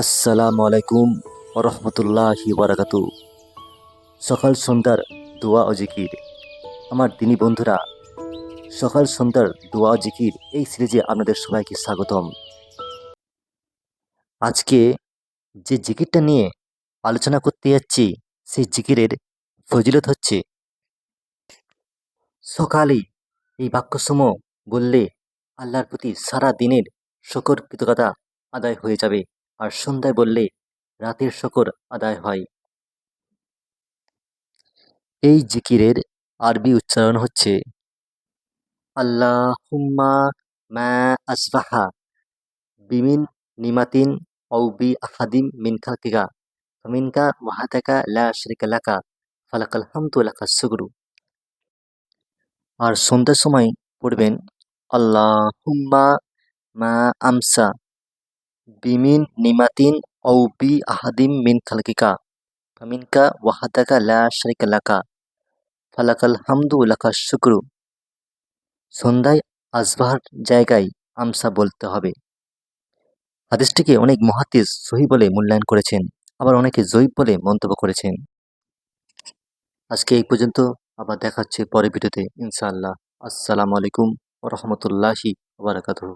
আসসালামু আলাইকুম রহমতুল্লাহি বারাকাতু। সকাল সন্ধ্যার দোয়া ও জিকির। আমার দিনী বন্ধুরা, সকাল সন্ধ্যার দোয়া ও জিকির এই সিরিজে আপনাদের সবাইকে স্বাগতম। আজকে যে জিকিরটা নিয়ে আলোচনা করতে যাচ্ছি, সেই জিকিরের ফজিলত হচ্ছে, সকালেই এই বাক্যসমূহ বললে আল্লাহর প্রতি সারা দিনের শকর, কৃতজ্ঞতা আদায় হয়ে যাবে। আর সন্ধ্যায় বললে, রাতের শকর আদায় হয়। এই জিকিরের আরবি উচ্চারণ হচ্ছে, আল্লাহুম্মা মা আসবাহা বিমিন নিমাতিন অও বি আহাদিম মিন খালকিগা ফামিনকা ওয়াহাদাকা লা শারিকা লাকা, ফালাকাল হামদু লাকা শুকরু আর সন্ধ্যার সময় পড়বেন, আল্লাহুম্মা মা আমসা নিমাতিন অও বি আহাদিম মিন খালকিকা ফামিনকা ওয়াহাদাকা লা শারিকা লাকা ফালাকাল হামদু লাকা শুকরু সন্ধ্যায় আসবাহার জায়গায় আমসা বলতে হবে। হাদিসটিকে অনেক মহাদিস সহি বলে মূল্যায়ন করেছেন, আবার অনেকে জয়ীব বলে মন্তব্য করেছেন। আজকে এই পর্যন্ত আবার দেখা হচ্ছে পরের ভিডিওতে, ইনশাআল্লাহ। আসসালামু আলাইকুম রহমতুল্লাহি বারাকাতুহু।